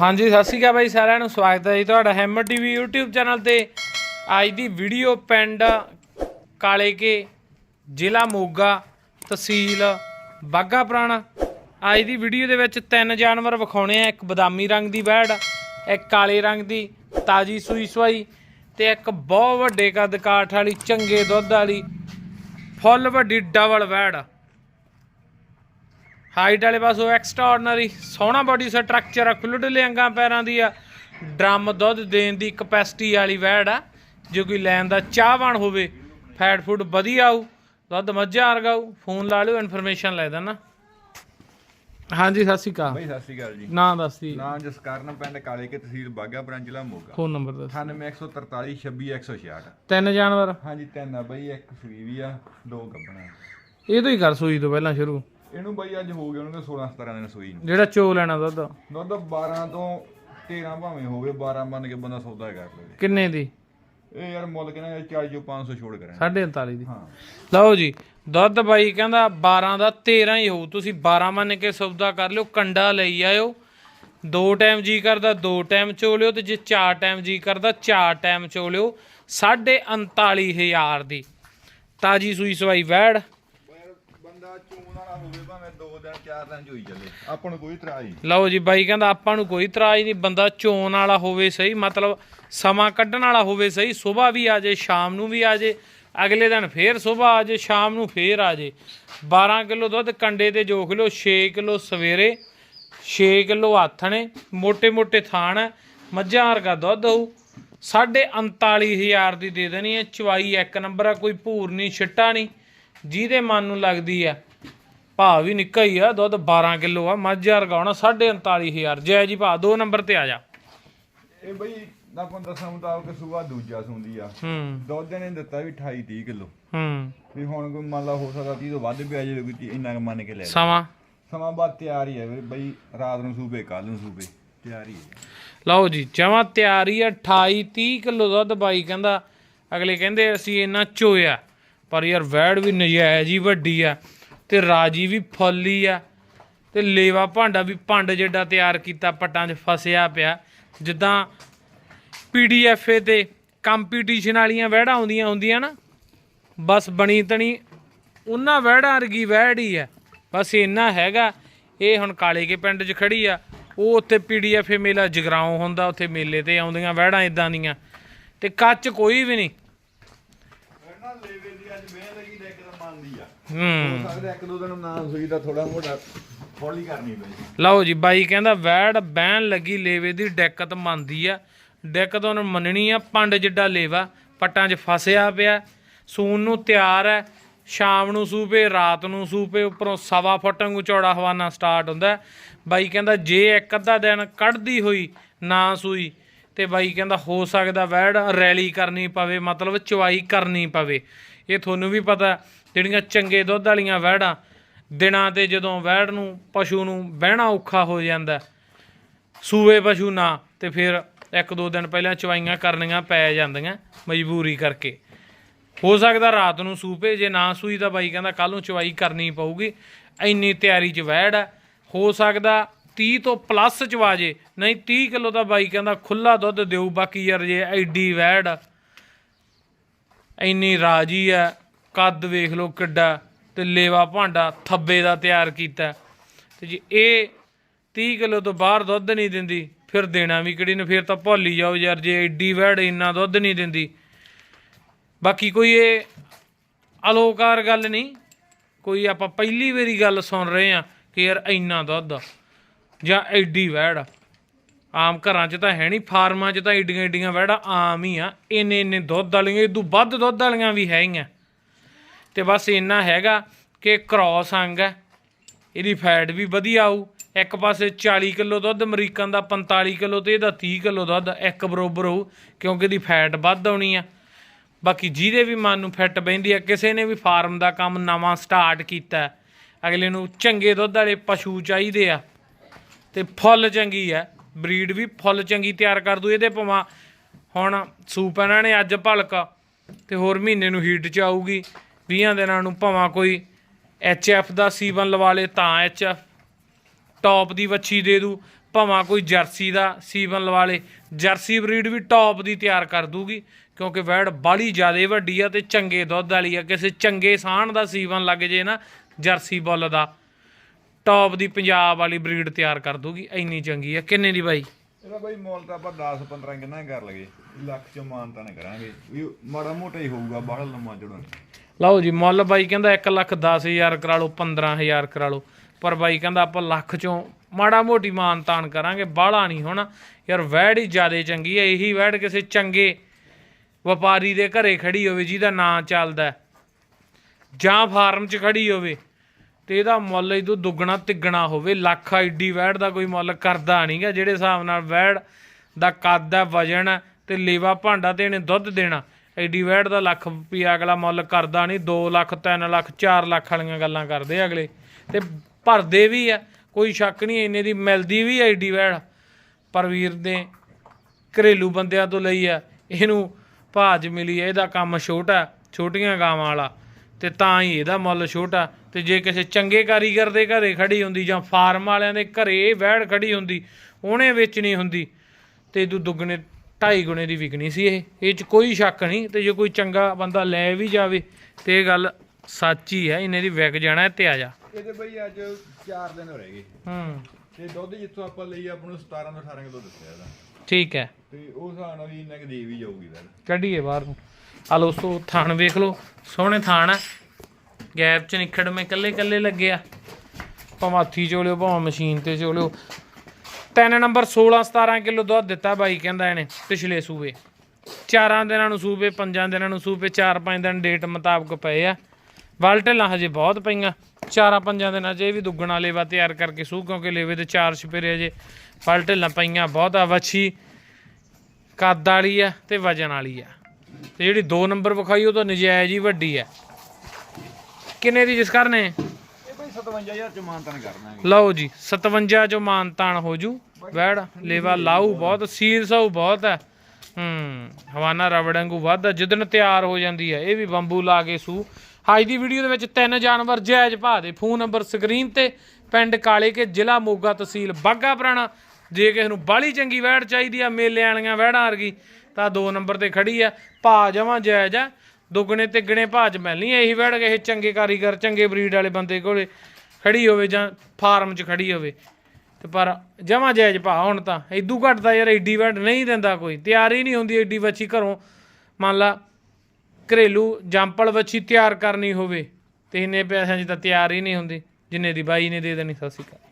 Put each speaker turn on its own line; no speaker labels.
ਹਾਂਜੀ, ਸਤਿ ਸ਼੍ਰੀ ਅਕਾਲ ਬਾਈ ਸਾਰਿਆਂ ਨੂੰ। ਸਵਾਗਤ ਹੈ ਜੀ ਤੁਹਾਡਾ ਹੈਮਰ ਟੀਵੀ YouTube ਚੈਨਲ ਤੇ। ਅੱਜ ਦੀ ਵੀਡੀਓ ਪਿੰਡ ਕਾਲੇ ਕੇ ਜ਼ਿਲ੍ਹਾ ਮੋਗਾ, ਤਹਿਸੀਲ ਬਾਗਾ ਪੁਰਾਣਾ। ਅੱਜ ਦੀ ਵੀਡੀਓ ਦੇ ਵਿੱਚ ਤਿੰਨ ਜਾਨਵਰ ਵਿਖਾਉਣੇ ਆ। ਇੱਕ ਬਦਾਮੀ ਰੰਗ ਦੀ ਵੈੜ, ਇੱਕ ਕਾਲੇ ਰੰਗ ਦੀ ਤਾਜੀ ਸੂਈ ਸਵਾਈ ਤੇ ਇੱਕ ਬਹੁਤ ਵੱਡੇ ਕੱਦ ਕਾਠ ਵਾਲੀ, ਚੰਗੇ ਦੁੱਧ ਵਾਲੀ, ਫੁੱਲ ਵੱਡੀ ਡਬਲ ਵੈੜ। ਹਾਈਟ ਵਾਲੇ ਪਾਸੋਂ ਐਕਸਟਰਾਆਰਡਨਰੀ ਸੋਹਣਾ ਬਾਡੀ ਸਟਰਕਚਰ ਆ ਖੁੱਲ੍ਹੇ ਅੰਗਾਂ ਪੈਰਾਂ ਦੀ ਆ। ਡਰਮ ਦੁੱਧ ਦੇਣ ਦੀ ਕਪੈਸਿਟੀ ਵਾਲੀ ਵੈੜ ਆ ਜੇ ਕੋਈ ਲੈਣ ਦਾ ਚਾਹਵਾਨ ਹੋਵੇ ਫੈਟ ਫੂਡ ਵਧੀਆ ਆਊ ਦੁੱਧ ਮੱਝਾਂ ਵਰਗਾ ਆਊ ਫੋਨ ਲਾ ਲਿਓ ਇਨਫੋਰਮੇਸ਼ਨ ਲੈ ਦੇਣਾ ਹਾਂਜੀ ਸਤਿ ਸ਼੍ਰੀ ਅਕਾਲ।
ਬਈ ਸਤਿ ਸ਼੍ਰੀ ਅਕਾਲ ਜੀ।
ਨਾਂ ਦੱਸੀ
ਨਾਮ ਜਸਕਰਨ ਪਿੰਡ ਕਾਲੇ ਕੇ ਤਹਿਸੀਲ ਬਾਗਾ ਪੁਰਾਣਾ ਜ਼ਿਲ੍ਹਾ ਮੋਗਾ।
ਫੋਨ ਨੰਬਰ ਦੱਸ।
9143 26166
ਤਿੰਨ ਜਾਨਵਰ।
ਹਾਂਜੀ ਤਿੰਨ ਆ ਬਈ ਇੱਕ ਸੂਈ ਵੀ ਆ ਦੋ ਗੱਬਣਾ।
ਇਹ ਤੋਂ ਹੀ ਕਰ ਸੂਈ ਤੋਂ ਪਹਿਲਾਂ ਸ਼ੁਰੂ।
ਇਹਨੂੰ ਬਈ ਅੱਜ ਹੋ ਗਏ ਉਹਨਾਂ ਦੇ 16 17 ਦਿਨ ਸੂਈ ਨੂੰ।
ਜਿਹੜਾ ਚੋ ਲੈਣਾ ਦੁੱਧ?
ਦੁੱਧ 12 ਤੋਂ 13 ਭਾਵੇਂ ਹੋਵੇ 12 ਮੰਨ ਕੇ ਬੰਦਾ ਸੌਦਾ ਕਰ ਲਵੇ
ਕਿੰਨੇ ਦੀ?
ਇਹ ਯਾਰ ਮੁੱਲ ਕਿਹਨਾਂ 40 ਜੋ 500 ਛੋੜ ਕਰਾਂ
39.5 ਦੀ।
ਹਾਂ।
ਲਓ ਜੀ ਦੁੱਧ ਬਾਈ ਕਹਿੰਦਾ 12 ਦਾ 13 ਹੀ ਹੋਊ। ਤੁਸੀਂ 12 ਮੰਨ ਕੇ ਸੌਦਾ ਕਰ ਲਿਓ ਕੰਡਾ ਲਈ ਆਇਓ। ਦੋ ਟਾਈਮ ਜੀ ਕਰਦਾ ਦੋ ਟਾਈਮ ਚੋ ਲਿਓ ਤੇ ਜੇ ਚਾਰ ਟਾਈਮ ਜੀ ਕਰਦਾ ਚਾਰ ਟਾਈਮ ਚੋ ਲਿਓ। 39000 ਦੀ। ਤਾਜੀ ਸੂਈ ਸਵਾਈ ਵੈੜ।
ਬੰਦਾ ਹੋਵੇ
ਲਓ ਜੀ, ਬਾਈ ਕਹਿੰਦਾ ਆਪਾਂ ਨੂੰ ਕੋਈ ਇਤਰਾਜ਼ ਨਹੀਂ, ਬੰਦਾ ਚੋਣ ਵਾਲਾ ਹੋਵੇ ਸਹੀ, ਮਤਲਬ ਸਮਾਂ ਕੱਢਣ ਵਾਲਾ ਹੋਵੇ ਸਹੀ, ਸਵੇਰ ਵੀ ਆ ਜੇ, ਸ਼ਾਮ ਨੂੰ ਵੀ ਆ ਜੇ, ਅਗਲੇ ਦਿਨ ਫੇਰ ਸਵੇਰ ਆ ਜੇ, ਸ਼ਾਮ ਨੂੰ ਫੇਰ ਆ ਜੇ। 12 ਕਿਲੋ ਦੁੱਧ ਕੰਡੇ ਤੇ ਜੋਖ ਲਓ 6 ਕਿਲੋ ਸਵੇਰੇ 6 ਕਿਲੋ ਆਥਣੇ ਮੋٹے-ਮੋٹے ਥਾਣ, ਮੱਝਾਂ ਵਰਗਾ ਦੁੱਧ ਹੋਊ ਹਜ਼ਾਰ ਦੀ ਦੇ ਦੇਣੀ ਹੈ ਚਵਾਈ ਇੱਕ ਨੰਬਰ ਆ, ਕੋਈ ਭੂਰ ਨਹੀਂ, ਛਿੱਟਾ ਨਹੀਂ, ਜਿਹਦੇ ਮਨ ਨੂੰ ਲੱਗਦੀ ਆ। ਭਾਅ ਵੀ ਨਿੱਕਾ ਹੀ ਆ ਦੁੱਧ 12 ਕਿਲੋ ਆ ਮੱਝ ਵਰਗਾ ਹੋਣਾ 39000 ਜੈ ਜੀ ਭਾ ਦੋ ਨੰਬਰ ਤੇ ਆ ਜਾ।
ਇਹ ਬਈ ਆਪਾਂ ਦੱਸਾਂ ਮੁਤਾਬਕ ਸੂਆ ਦੂਜਾ ਸੁੰਦੀ ਆ।
ਹੂੰ।
ਦੁੱਧ ਨੇ ਦਿੱਤਾ ਵੀ 28 30 ਕਿਲੋ।
ਹੂੰ।
ਵੀ ਹੁਣ ਕੋਈ ਮੰਨ ਲਾ ਹੋ ਸਕਦਾ 30 ਤੋਂ ਵੱਧ ਵੀ ਆ ਜਾਵੇ ਕੋਈ ਇੰਨਾ ਕੁ ਮੰਨ ਕੇ ਲੈ
ਸਮਾਂ?
ਸਮਾਂ ਬਾਅਦ ਤਿਆਰ ਹੀ ਹੈ ਬਈ ਰਾਤ ਨੂੰ ਸੂਬੇ ਕੱਲ ਨੂੰ ਸੂਬੇ ਤਿਆਰ ਹੀ ਹੈ
ਲਓ ਜੀ ਜਮਾਂ ਤਿਆਰੀ ਆ 28 30 ਕਿਲੋ ਦੁੱਧ ਬਾਈ ਕਹਿੰਦਾ। ਅਗਲੇ ਕਹਿੰਦੇ ਅਸੀਂ ਇਹਨਾਂ ਚੋਇਆ ਪਰ ਯਾਰ ਵੈੜ ਵੀ ਨਜਾਇਜ਼ ਹੀ ਵੱਡੀ ਆ। ਤੇ ਰਾਜੀ ਵੀ ਫੁੱਲੀ ਆ। ਤੇ ਲੇਵਾ ਭਾਂਡਾ ਵੀ ਭੰਡ ਜਿਹੜਾ ਤਿਆਰ ਕੀਤਾ, ਪੱਟਾਂ 'ਚ ਫਸਿਆ ਪਿਆ। ਜਿੱਦਾਂ ਪੀਡੀਐਫਏ ਤੇ ਕੰਪੀਟੀਸ਼ਨ ਵਾਲੀਆਂ ਵਹਿੜਾਂ ਆਉਂਦੀਆਂ ਹੁੰਦੀਆਂ ਨਾ, ਬਸ ਬਣੀ ਤਣੀ, ਉਹਨਾਂ ਵਹਿੜਾਂ ਵਰਗੀ ਵਹਿੜ ਹੀ ਆ। ਬਸ ਇੰਨਾ ਹੈਗਾ, ਇਹ ਹੁਣ ਕਾਲੇ ਕੇ ਪਿੰਡ 'ਚ ਖੜੀ ਆ। ਉਹ ਉੱਥੇ ਪੀਡੀਐਫ ਮੇਲਾ ਜਗਰਾਉਂ ਹੁੰਦਾ, ਉੱਥੇ ਮੇਲੇ ਤੇ ਆਉਂਦੀਆਂ ਵਹਿੜਾਂ ਇਦਾਂ ਦੀਆਂ। ਤੇ ਕੱਚ ਕੋਈ ਵੀ ਨਹੀਂ। ਹੂੰ।
ਹੋ ਸਕਦਾ ਇੱਕ ਦੋ ਦਿਨ ਨਾ ਸੂਈ ਦਾ ਥੋੜਾ ਮੋਟਾ ਹੌਲੀ ਕਰਨੀ ਪਈ
ਲਓ ਜੀ ਬਾਈ ਕਹਿੰਦਾ ਵੈੜ ਬਹਿਣ ਲੱਗੀ ਲੇਵੇ ਦੀ ਦਿੱਕਤ ਮੰਨਦੀ ਆ। ਦਿੱਕਤ ਉਹਨੂੰ ਮੰਨਣੀ ਆ ਪੰਡ ਜਿੱਡਾ ਲੇਵਾ ਪੱਟਾਂ 'ਚ ਫਸਿਆ ਪਿਆ। ਸੂਨ ਨੂੰ ਤਿਆਰ ਹੈ ਸ਼ਾਮ ਨੂੰ ਸੂਪੇ ਰਾਤ ਨੂੰ ਸੂਪੇ ਉੱਪਰੋਂ ਸਵਾ ਫੁੱਟ ਵਾਂਗੂ ਚੌੜਾ ਹਵਾਨਾ ਸਟਾਰਟ ਹੁੰਦਾ। ਬਾਈ ਕਹਿੰਦਾ ਜੇ ਇੱਕ ਅੱਧਾ ਦਿਨ ਕੱਢਦੀ ਹੋਈ ਨਾ ਸੂਈ ਤੇ ਬਾਈ ਕਹਿੰਦਾ ਹੋ ਸਕਦਾ ਵੈੜ ਰੈਲੀ ਕਰਨੀ ਪਵੇ ਮਤਲਬ ਚਵਾਈ ਕਰਨੀ ਪਵੇ। ਇਹ ਤੁਹਾਨੂੰ ਵੀ ਪਤਾ ਜਿਹੜੀਆਂ ਚੰਗੇ ਦੁੱਧ ਵਾਲੀਆਂ ਵਹਿੜਾਂ, ਦਿਨਾਂ ਤੇ ਜਦੋਂ ਵਹਿੜ ਨੂੰ, ਪਸ਼ੂ ਨੂੰ ਬਹਿਣਾ ਔਖਾ ਹੋ ਜਾਂਦਾ ਸੂਏ ਪਸ਼ੂ ਨਾ, ਤੇ ਫਿਰ ਇੱਕ ਦੋ ਦਿਨ ਪਹਿਲਾਂ ਚਵਾਈਆਂ ਕਰਨੀਆਂ ਪੈ ਜਾਂਦੀਆਂ, ਮਜਬੂਰੀ ਕਰਕੇ। ਹੋ ਸਕਦਾ ਰਾਤ ਨੂੰ ਸੂਪੇ ਜੇ ਨਾ ਸੂਈ ਤਾਂ ਬਾਈ ਕਹਿੰਦਾ ਕੱਲ ਨੂੰ ਚਵਾਈ ਕਰਨੀ ਪਊਗੀ, ਇੰਨੀ ਤਿਆਰੀ ਚ ਵੈੜ ਆ ਹੋ ਸਕਦਾ 30 ਤੋਂ ਪਲੱਸ ਚਵਾ ਜੇ, ਨਹੀਂ 30 ਕਿਲੋ ਤਾਂ ਬਾਈ ਕਹਿੰਦਾ ਖੁੱਲਾ ਦੁੱਧ ਦਿਓ, ਬਾਕੀ ਯਾਰ ਜੇ ਐਡੀ ਵੈੜ ਇੰਨੀ ਰਾਜੀ ਆ ਕੱਦ ਵੇਖ ਲਓ ਕਿੱਡਾ ਤੇ ਲੇਵਾ ਭਾਂਡਾ ਥੱਬੇ ਦਾ ਤਿਆਰ ਕੀਤਾ। ਤੇ ਜੇ ਇਹ 30 ਕਿਲੋ ਤੋਂ ਬਾਹਰ ਦੁੱਧ ਨਹੀਂ ਦਿੰਦੀ, ਫਿਰ ਦੇਣਾ ਵੀ ਕਿਹੜੀ ਨੇ, ਫਿਰ ਤਾਂ ਭੋਲੀ ਜਾਓ ਯਾਰ, ਜੇ ਐਡੀ ਵੈੜ ਇੰਨਾ ਦੁੱਧ ਨਹੀਂ ਦਿੰਦੀ। ਬਾਕੀ ਕੋਈ ਇਹ ਅਲੋਕਾਰ ਗੱਲ ਨਹੀਂ, ਕੋਈ ਆਪਾਂ ਪਹਿਲੀ ਵਾਰੀ ਗੱਲ ਸੁਣ ਰਹੇ ਆ ਕਿ ਯਾਰ ਇੰਨਾ ਦੁੱਧ ਜਾਂ ਐਡੀ ਵੈੜ ਆਮ ਘਰਾਂ 'ਚ ਤਾਂ ਹੈ ਨਹੀਂ, ਫਾਰਮਾਂ 'ਚ ਤਾਂ ਐਡੀਆਂ ਏਡੀਆਂ ਵੈੜਾਂ ਆਮ ਹੀ ਆ ਇੰਨੇ ਇੰਨੇ ਦੁੱਧ ਵਾਲੀਆਂ, ਇਹ ਤੋਂ ਵੱਧ ਦੁੱਧ ਵਾਲੀਆਂ ਵੀ ਹੈਗੀਆਂ। ਤੇ ਬਸ ਇੰਨਾ ਹੈਗਾ ਕਿ ਕ੍ਰਾਸ ਅੰਗ ਹੈ। ਇਹਦੀ ਫੈਟ ਵੀ ਵਧੀਆ ਆਊ। ਇੱਕ ਪਾਸੇ 40 ਕਿਲੋ ਦੁੱਧ, ਅਮਰੀਕਨ ਦਾ 45 ਕਿਲੋ ਤੇ ਇਹਦਾ 30 ਕਿਲੋ ਦੁੱਧ, ਇੱਕ ਬਰੋਬਰ ਹੋਊ, ਕਿਉਂਕਿ ਇਹਦੀ ਫੈਟ ਵੱਧ ਆਉਣੀ ਆ। ਬਾਕੀ ਜਿਹਦੇ ਵੀ ਮਨ ਨੂੰ ਫਿੱਟ ਬੈਂਦੀ ਆ, ਕਿਸੇ ਨੇ ਵੀ ਫਾਰਮ ਦਾ ਕੰਮ ਨਵਾਂ ਸਟਾਰਟ ਕੀਤਾ ਅਗਲੇ ਨੂੰ ਚੰਗੇ ਦੁੱਧ ਵਾਲੇ ਪਸ਼ੂ ਚਾਹੀਦੇ ਆ। ਤੇ ਫੁੱਲ ਚੰਗੀ ਆ। ਬਰੀਡ ਵੀ ਫੁੱਲ ਚੰਗੀ ਤਿਆਰ ਕਰ ਦੂ, ਇਹਦੇ ਭਵਾਂ ਹੁਣ ਸੂਪ ਇਹਨਾਂ ਨੇ ਅੱਜ ਭਲਕ, ਤੇ ਹੋਰ ਮਹੀਨੇ ਨੂੰ ਹੀਟ ਚ ਆਊਗੀ। 20 ਦਿਨਾਂ ਨੂੰ ਭਵਾਂ ਕੋਈ ਐਚ ਐਫ ਦਾ ਸੀਵਨ ਲਵਾ ਲੇ ਤਾਂ ਐਚ ਐਫ ਟੌਪ ਦੀ ਵੱਛੀ ਦੇ ਦੂ, ਭਾਵੇਂ ਕੋਈ ਜਰਸੀ ਦਾ ਸੀਵਨ ਲਵਾ ਲੇ। ਜਰਸੀ ਬਰੀਡ ਵੀ ਟੌਪ ਦੀ ਤਿਆਰ ਕਰ ਦੂਗੀ, ਕਿਉਂਕਿ ਵੈੜ ਬਾਲੀ ਜ਼ਿਆਦਾ ਵੱਡੀ ਆ ਤੇ ਚੰਗੇ ਦੁੱਧ ਵਾਲੀ ਆ। ਕਿਸੇ ਚੰਗੇ ਸਾਹਣ ਦਾ ਸੀਵਨ ਲੱਗ ਜੇ ਨਾ, ਜਰਸੀ ਬੁੱਲ ਦਾ ਟੌਪ ਦੀ ਪੰਜਾਬ ਵਾਲੀ ਬਰੀਡ ਤਿਆਰ ਕਰ ਦੂਗੀ। ਇੰਨੀ ਚੰਗੀ ਆ। ਕਿੰਨੇ ਦੀ ਬਾਈ?
ਇਹਦਾ ਬਾਈ ਮੁੱਲ ਤਾਂ ਆਪਾਂ 10 15 ਕਿੰਨਾ ਹੀ ਕਰ ਲਗੇ ਲੱਖ ਚ ਮਾਨਤਾ ਨੇ ਕਰਾਂਗੇ। ਮਾੜਾ ਮੋਟਾ ਹੀ ਹੋਊਗਾ, ਬਾਹਲਾ ਲੰਮਾ ਚੜਨ
ਲਓ ਜੀ, ਮੁੱਲ ਬਾਈ ਕਹਿੰਦਾ 1 ਲੱਖ 10000 ਕਰਾ ਲਓ 15000 ਕਰਾ ਲਓ। ਪਰ ਬਾਈ ਕਹਿੰਦਾ ਆਪਾਂ ਲੱਖ ਚੋਂ ਮਾੜਾ ਮੋਟੀ ਮਾਨ ਤਾਨ ਕਰਾਂਗੇ, ਬਾਹਲਾ ਨਹੀਂ ਹੋਣਾ। ਯਾਰ ਵੈੜ ਹੀ ਜ਼ਿਆਦਾ ਚੰਗੀ ਹੈ ਇਹੀ ਵੈੜ ਕਿਸੇ ਚੰਗੇ ਵਪਾਰੀ ਦੇ ਘਰੇ ਖੜੀ ਹੋਵੇ ਜਿਹਦਾ ਨਾਂ ਚੱਲਦਾ ਜਾਂ ਫਾਰਮ 'ਚ ਖੜੀ ਹੋਵੇ ਤੇ ਇਹਦਾ ਮੁੱਲ ਇਦੋਂ ਦੁੱਗਣਾ ਤਿੱਗਣਾ ਹੋਵੇ। ਲੱਖ ਐਡੀ ਵੈੜ ਦਾ ਕੋਈ ਮੁੱਲ ਕਰਦਾ ਨਹੀਂਗਾ, ਜਿਹੜੇ ਹਿਸਾਬ ਨਾਲ ਵੈੜ ਦਾ ਕੱਦ ਹੈ, ਵਜਨ ਹੈ ਤੇ ਲੇਵਾ ਭਾਂਡਾ ਤੇ ਇਹਨੇ ਦੁੱਧ ਦੇਣਾ। ਐਡੀ ਵੈੜ ਦਾ ਲੱਖ ਰੁਪਈਆ ਅਗਲਾ ਮੁੱਲ ਕਰਦਾ ਨਹੀਂ 2 ਲੱਖ 3 ਲੱਖ 4 ਲੱਖ ਵਾਲੀਆਂ ਗੱਲਾਂ ਕਰਦੇ ਅਗਲੇ। ਤੇ ਭਰਦੇ ਵੀ ਆ ਕੋਈ ਸ਼ੱਕ ਨਹੀਂ ਇੰਨੇ ਦੀ ਮਿਲਦੀ ਵੀ ਆ ਐਡੀ ਵੈੜ। ਪਰ ਵੀਰ ਨੇ ਘਰੇਲੂ ਬੰਦਿਆਂ ਤੋਂ ਲਈ ਆ ਇਹਨੂੰ ਭਾਜ ਮਿਲੀ ਆ, ਇਹਦਾ ਕੰਮ ਛੋਟਾ ਛੋਟੀਆਂ ਗਾਵਾਂ ਵਾਲਾ। ਤੇ ਤਾਂ ਹੀ ਇਹਦਾ ਮੁੱਲ ਛੋਟਾ। ਤੇ ਜੇ ਕਿਸੇ ਚੰਗੇ ਕਾਰੀਗਰ ਦੇ ਘਰੇ ਖੜੀ ਹੁੰਦੀ ਜਾਂ ਫਾਰਮ ਵਾਲਿਆਂ ਦੇ ਘਰੇ ਵਹਿੜ ਵੈੜ ਖੜੀ ਹੁੰਦੀ ਉਹਨੇ ਵੇਚਣੀ ਹੁੰਦੀ। ਤੇ ਇਹਦੂ ਦੁੱਗਣੇ ਢਾਈ ਗੁਣੇ ਦੀ ਵਿਕਣੀ ਸੀ ਇਹ। ਇਹ ਚ ਕੋਈ ਸ਼ੱਕ ਨਹੀਂ ਤੇ ਜੇ ਕੋਈ ਚੰਗਾ ਬੰਦਾ ਲੈ ਵੀ ਜਾਵੇ ਤੇ ਇਹ ਗੱਲ ਸੱਚ ਹੀ ਹੈ ਇਹਨੇ ਦੀ ਵਿਕ ਜਾਣਾ ਹੈ ਤੇ ਆ ਜਾ।
ਇਹਦੇ ਬਾਈ ਅੱਜ 4 ਦਿਨ ਰਹਿ ਗਏ।
ਹੂੰ।
ਤੇ ਦੁੱਧ ਜਿੱਥੋਂ ਆਪਾਂ ਲਈ ਆਪਾਂ ਨੂੰ 17 ਤੋਂ 18 ਕਿਲੋ ਦੱਸਿਆ ਇਹਦਾ।
ਠੀਕ ਹੈ।
ਤੇ ਉਹ ਨਾਲ ਵੀ ਇੰਨਾ ਕਿ ਦੇ ਵੀ ਜਾਊਗੀ ਵੈੜ
ਕੱਢੀਏ ਬਾਹਰ ਨੂੰ। ਆ ਲੋ ਸੋ ਥਾਣ ਵੇਖ ਲੋ ਸੋਹਣੇ ਥਾਣ ਆ। ਗੈਪ ਚ ਨਿਖੜ ਮੇ ਕੱਲੇ ਕੱਲੇ ਲੱਗਿਆ ਭਾਵੇਂ ਹੱਥੀ ਚੋਲਿਓ ਭਾਵੇਂ ਮਸ਼ੀਨ ਤੇ ਚੋਲਿਓ। ਤਿੰਨ ਨੰਬਰ 16 17 ਕਿਲੋ ਦੁੱਧ ਦਿੱਤਾ ਬਾਈ, ਕਹਿੰਦਾ ਇਹਨੇ ਪਿਛਲੇ ਸੂਬੇ। ਚਾਰਾਂ ਦਿਨਾਂ ਨੂੰ ਸੂਬੇ, ਪੰਜਾਂ ਦਿਨਾਂ ਨੂੰ ਸੂਬੇ, ਚਾਰ ਪੰਜ ਦਿਨ ਡੇਟ ਮੁਤਾਬਕ ਪਏ ਆ। ਵਾਲਟਲਾਂ ਹਜੇ ਬਹੁਤ ਪਈਆਂ। ਚਾਰਾਂ ਪੰਜਾਂ ਦਿਨਾਂ 'ਚ ਇਹ ਵੀ ਦੁੱਗਣਾ ਲੇਵਾ ਤਿਆਰ ਕਰਕੇ ਸੂ, ਕਿਉਂਕਿ ਲੇਵੇ ਦੇ ਚਾਰ ਛਪੇਰੇ ਅਜੇ ਵਾਲਟਲਾਂ ਪਈਆਂ ਬਹੁਤ ਆ। ਵੱਛੀ ਕੱਦ ਵਾਲੀ ਆ ਤੇ ਵਜਨ ਵਾਲੀ ਆ। ਤੇ ਜਿਹੜੀ 2 ਨੰਬਰ ਵਿਖਾਈ ਉਹ ਤਾਂ ਨਜਾਇਜ਼ ਹੀ ਵੱਡੀ ਆ। ਕਿੰਨੇ ਦੀ ਜਿਸ ਕਰਨੇ
57000 ਚ ਕਰਨਾ ਹੈ
ਲਓ ਜੀ 57 ਚੋਂ ਮਾਨਤਾਨ ਹੋ ਜੂ। ਵੈੜ ਲੇਵਾ ਲਾਊ ਬਹੁਤ ਸੀਲ ਸਾਊ ਬਹੁਤ ਹੈ। ਹੂੰ ਹਵਾਨਾ ਰਬੜ ਵਾਂਗੂ ਵੱਧ ਜਿੱਦਣ ਤਿਆਰ ਹੋ ਜਾਂਦੀ ਹੈ ਇਹ ਵੀ ਬੰਬੂ ਲਾ ਕੇ ਸੂ। ਅੱਜ ਦੀ ਵੀਡੀਓ ਦੇ ਵਿੱਚ ਤਿੰਨ ਜਾਨਵਰ ਜਾਇਜ਼ ਭਾਅ ਦੇ। ਫੋਨ ਨੰਬਰ ਸਕਰੀਨ ਤੇ ਪਿੰਡ ਕਾਲੇ ਕੇ ਜ਼ਿਲ੍ਹਾ ਮੋਗਾ ਤਹਿਸੀਲ ਬਾਗਾ ਪੁਰਾਣਾ। ਜੇ ਕਿਸੇ ਨੂੰ ਬਾਲੀ ਚੰਗੀ ਵੈੜ ਚਾਹੀਦੀ ਆ ਮੇਲੇ ਵਾਲੀਆਂ ਵੈੜਾਂ ਵਰਗੀ ਤਾਂ ਦੋ ਨੰਬਰ ਤੇ ਖੜੀ ਆ ਭਾਅ ਜਮਾਂ ਜਾਇਜ਼ ਆ ਦੁੱਗਣੇ ਤਿੱਗਣੇ ਭਾਅ ਚ ਮਿਲਣੀ ਆ, ਇਹੀ ਵੈੜ ਕਿਸੇ ਚੰਗੇ ਕਾਰੀਗਰ, ਚੰਗੇ ਬਰੀਡ ਵਾਲੇ ਬੰਦੇ ਕੋਲੇ ਖੜੀ ਹੋਵੇ ਜਾਂ ਫਾਰਮ 'ਚ ਖੜੀ ਹੋਵੇ। ਤੇ ਪਰ ਜਮਾ ਜਾਇਜ਼ ਭਾ ਹੁਣ ਤਾਂ ਇਦੂ ਘੱਟ ਤਾਂ ਯਾਰ ਐਡੀ ਵੈਟ ਨਹੀਂ ਦਿੰਦਾ ਕੋਈ, ਤਿਆਰ ਹੀ ਨਹੀਂ ਹੁੰਦੀ ਐਡੀ ਵੱਛੀ ਘਰੋਂ। ਮੰਨ ਲਾ ਘਰੇਲੂ ਜੰਪਲ ਵੱਛੀ ਤਿਆਰ ਕਰਨੀ ਹੋਵੇ, ਤੇ ਇੰਨੇ ਪੈਸਿਆਂ 'ਚ ਤਾਂ ਤਿਆਰ ਹੀ ਨਹੀਂ ਹੁੰਦੀ, ਜਿੰਨੇ ਦੀ ਬਾਈ ਨੇ ਦੇ ਦੇਣੀ, ਸਤਿ ਸ਼੍ਰੀ ਅਕਾਲ।